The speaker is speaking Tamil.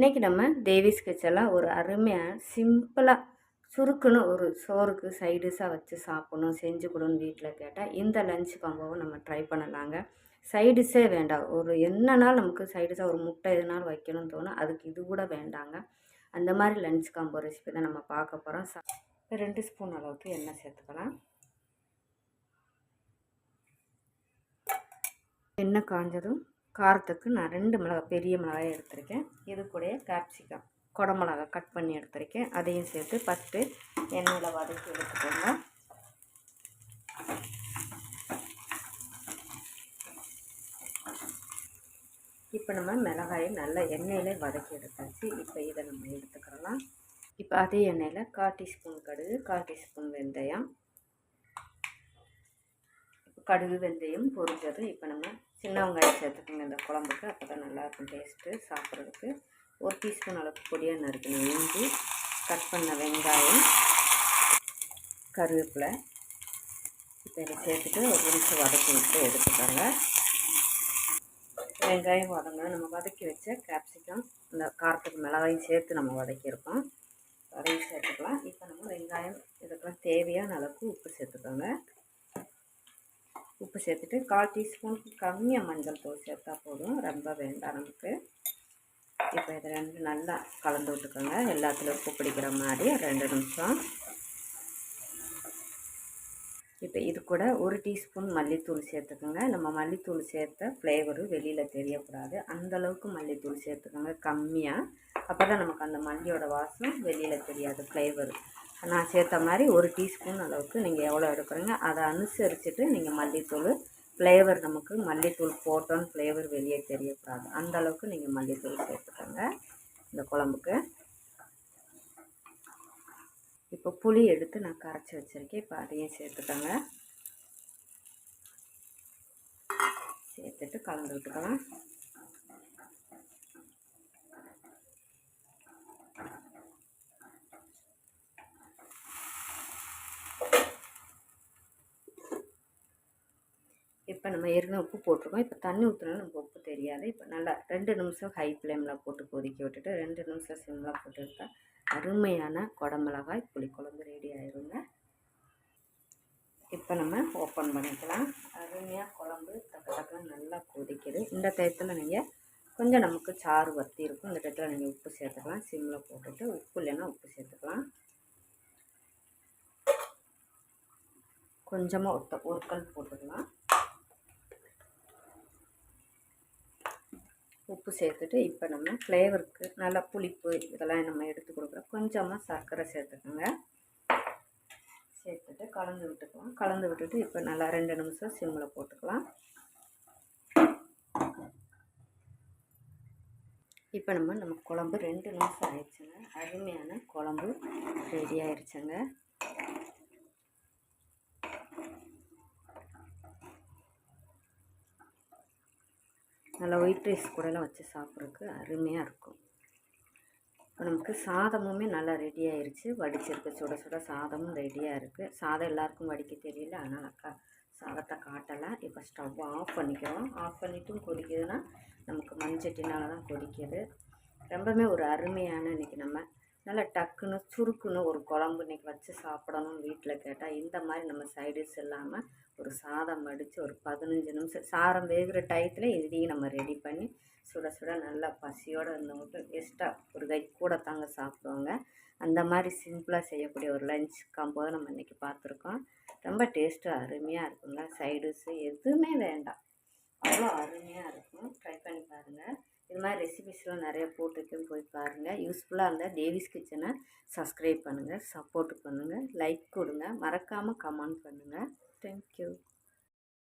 இன்றைக்கி நம்ம தேவிஸ் கிச்சனில் ஒரு அருமையாக சிம்பிளாக சுருக்குன்னு ஒரு சோறுக்கு சைடிஷாக வச்சு சாப்பிடணும் செஞ்சு கொடுன்னு வீட்டில் கேட்டால் இந்த லஞ்ச் காம்போவை நம்ம ட்ரை பண்ணலாங்க. சைடிஷே வேண்டாம். ஒரு என்னன்னாலும் நமக்கு சைடிஷாக ஒரு முட்டை எதுனாலும் வைக்கணும்னு தோணும் அதுக்கு இது கூட வேண்டாங்க. அந்த மாதிரி லஞ்ச் காம்போ ரெசிபி தான் நம்ம பார்க்க போகிறோம் சா ரெண்டு ஸ்பூன் அளவுக்கு எண்ணெய் சேர்த்துக்கலாம். எண்ணெய் காஞ்சதும் காரத்துக்கு நான் ரெண்டு மிளகா பெரிய மிளகாய் எடுத்திருக்கேன். இது கூட கேப்சிகம் குடமிளகா கட் பண்ணி எடுத்திருக்கேன். அதையும் சேர்த்து ஃபஸ்ட்டு எண்ணெயில் வதக்கி எடுத்துக்கோங்க. இப்போ நம்ம மிளகாயை நல்லா எண்ணெயில் வதக்கி எடுத்தாச்சு. இப்போ இதை நம்ம எடுத்துக்கிறலாம். இப்போ அதே எண்ணெயில் கால் டீஸ்பூன் கடுகு கால் டீஸ்பூன் வெந்தயம். இப்போ கடுகு வெந்தயம் பொரிஞ்சதும் இப்போ நம்ம சின்ன வெங்காயம் சேர்த்துக்கோங்க. இந்த குழம்புக்கு அப்போ தான் நல்லாயிருக்கும் டேஸ்ட்டு சாப்பிட்றதுக்கு. ஒரு டீஸ்பூன் அளவுக்கு பொடியாக நறுக்கணும் இஞ்சி கட் பண்ண வெங்காயம் கருவேப்பிலை. இப்போ இதை சேர்த்துட்டு ஒரு நிமிஷம் வதக்கி விட்டு எடுத்துக்கோங்க. வெங்காயம் வதங்கணும் நம்ம வதக்கி வச்ச கேப்சிகம் அந்த காரத்துக்கு மிளகாயும் சேர்த்து நம்ம வதக்கியிருக்கோம். அதையும் சேர்த்துக்கலாம். இப்போ நம்ம வெங்காயம் இதுக்கெல்லாம் தேவையான அளவுக்கு உப்பு சேர்த்துக்கோங்க. உப்பு சேர்த்துட்டு கால் டீஸ்பூனுக்கு கம்மியாக மஞ்சள் தூள் சேர்த்தா போதும். ரொம்ப வேண்டாம் நமக்கு. இப்போ இதை ரெண்டு நல்லா கலந்து விட்டுக்கோங்க. எல்லாத்துலேயும் உப்பு பிடிக்கிற மாதிரி ரெண்டு நிமிஷம். இப்போ இது கூட ஒரு டீஸ்பூன் மல்லித்தூள் சேர்த்துக்கோங்க. நம்ம மல்லித்தூள் சேர்த்த ஃப்ளேவரு வெளியில் தெரியக்கூடாது. அந்தளவுக்கு மல்லித்தூள் சேர்த்துக்கோங்க கம்மியாக அப்போ தான் நமக்கு அந்த மல்லியோட வாசம் வெளியில் தெரியாது ஃப்ளேவரு நான் சேர்த்த மாதிரி ஒரு டீஸ்பூன் அளவுக்கு நீங்கள் எவ்வளோ எடுக்கிறீங்க அதை அனுசரிச்சுட்டு நீங்கள் மல்லித்தூள் ஃப்ளேவர் நமக்கு மல்லித்தூள் போட்டோன்னு ஃப்ளேவர் வெளியே தெரியக்கூடாது. அந்த அளவுக்கு நீங்கள் மல்லித்தூள் சேர்த்துக்கோங்க இந்த குழம்புக்கு. இப்போ புளி எடுத்து நான் கரைச்சி வச்சுருக்கேன் இப்போ அதையும் சேர்த்துக்கோங்க. சேர்த்துட்டு கலந்து விட்டுக்கலாம் இப்போ நம்ம ஏற்கனவே உப்பு போட்டிருக்கோம். இப்போ தண்ணி ஊற்றினாலும் நமக்கு உப்பு தெரியாது. இப்போ நல்லா ரெண்டு நிமிஷம் ஹை ஃப்ளேமில் போட்டு கொதிக்க விட்டுட்டு ரெண்டு நிமிஷம் சிம்மில் போட்டு அருமையான குடமிளகாய் புளிக்குழம்பு ரெடி ஆயிருங்க. இப்போ நம்ம ஓப்பன் பண்ணிக்கலாம். அருமையாக குழம்பு தக்க தக்கன்னு நல்லா கொதிக்குது. இந்த டயத்தில் நீங்கள் கொஞ்சம் நமக்கு சாறு வத்தி இருக்கும். இந்த டயத்தில் நீங்கள் உப்பு சேர்த்துக்கலாம். சிம்மில் போட்டுட்டு உப்பு இல்லைன்னா உப்பு சேர்த்துக்கலாம். கொஞ்சமாக ஒத்த ஒரு கல் போட்டுக்கலாம். உப்பு சேர்த்துட்டு இப்போ நம்ம ஃப்ளேவருக்கு நல்லா புளிப்பு இதெல்லாம் நம்ம எடுத்து கொடுக்குறோம். கொஞ்சமாக சர்க்கரை சேர்த்துக்கோங்க. சேர்த்துட்டு கலந்து விட்டுக்கலாம். கலந்து விட்டுட்டு இப்போ நல்லா ரெண்டு நிமிஷம் சிம்மில் போட்டுக்கலாம். இப்போ நம்ம நம்ம குழம்பு ரெண்டு நிமிஷம் ஆயிடுச்சுங்க. அருமையான குழம்பு ரெடி ஆயிடுச்சுங்க. நல்லா ஒயிட் ரைஸ் கூடலாம் வச்சு சாப்பிட்றதுக்கு அருமையாக இருக்கும். இப்போ நமக்கு சாதமுமே நல்லா ரெடி ஆயிடுச்சு வடிச்சிருக்கு. சுட சுட சாதமும் ரெடியாக இருக்குது சாதம் எல்லாருக்கும் வடிக்க தெரியல. அதனால் அக்கா சாதத்தை காட்டலை. இப்போ ஸ்டவ் ஆஃப் பண்ணிக்கிறோம். ஆஃப் பண்ணிட்டும் கொதிக்குதுன்னா நமக்கு மண்சட்டினால தான் கொதிக்குது. ரொம்பவுமே ஒரு அருமையான இன்றைக்கி நம்ம நல்லா டக்குன்னு சுருக்குன்னு ஒரு குழம்பு இன்றைக்கி வச்சு சாப்பிடணும்னு வீட்டில் கேட்டால் இந்த மாதிரி நம்ம சைடிஷ் இல்லாமல் ஒரு சாதம் வடித்து ஒரு பதினஞ்சு நிமிஷம் சாரம் வேகிற டயத்தில் இதையும் நம்ம ரெடி பண்ணி சுட சுட நல்லா பசியோடு இருந்தவங்களுக்கு எக்ஸ்ட்ரா ஒரு கை கூட தாங்க சாப்பிடுவாங்க. அந்த மாதிரி சிம்பிளாக செய்யக்கூடிய ஒரு லஞ்ச் காம்போ நம்ம இன்றைக்கி பார்த்துருக்கோம். ரொம்ப டேஸ்ட்டு அருமையாக இருக்குங்க. சைடிஷு எதுவுமே வேண்டாம். அவ்வளோ அருமையாக இருக்கும். ட்ரை பண்ணி பாருங்கள் இது மாதிரி ரெசிபிஸ்லாம் நிறைய போட்டுருக்கேன் போய் பாருங்கள் யூஸ்ஃபுல்லாக இருந்தால் தேவிஸ் கிச்சனை சப்ஸ்கிரைப் பண்ணுங்கள் சப்போர்ட் பண்ணுங்கள் லைக் கொடுங்க. மறக்காமல் கமெண்ட் பண்ணுங்கள் தேங்க்யூ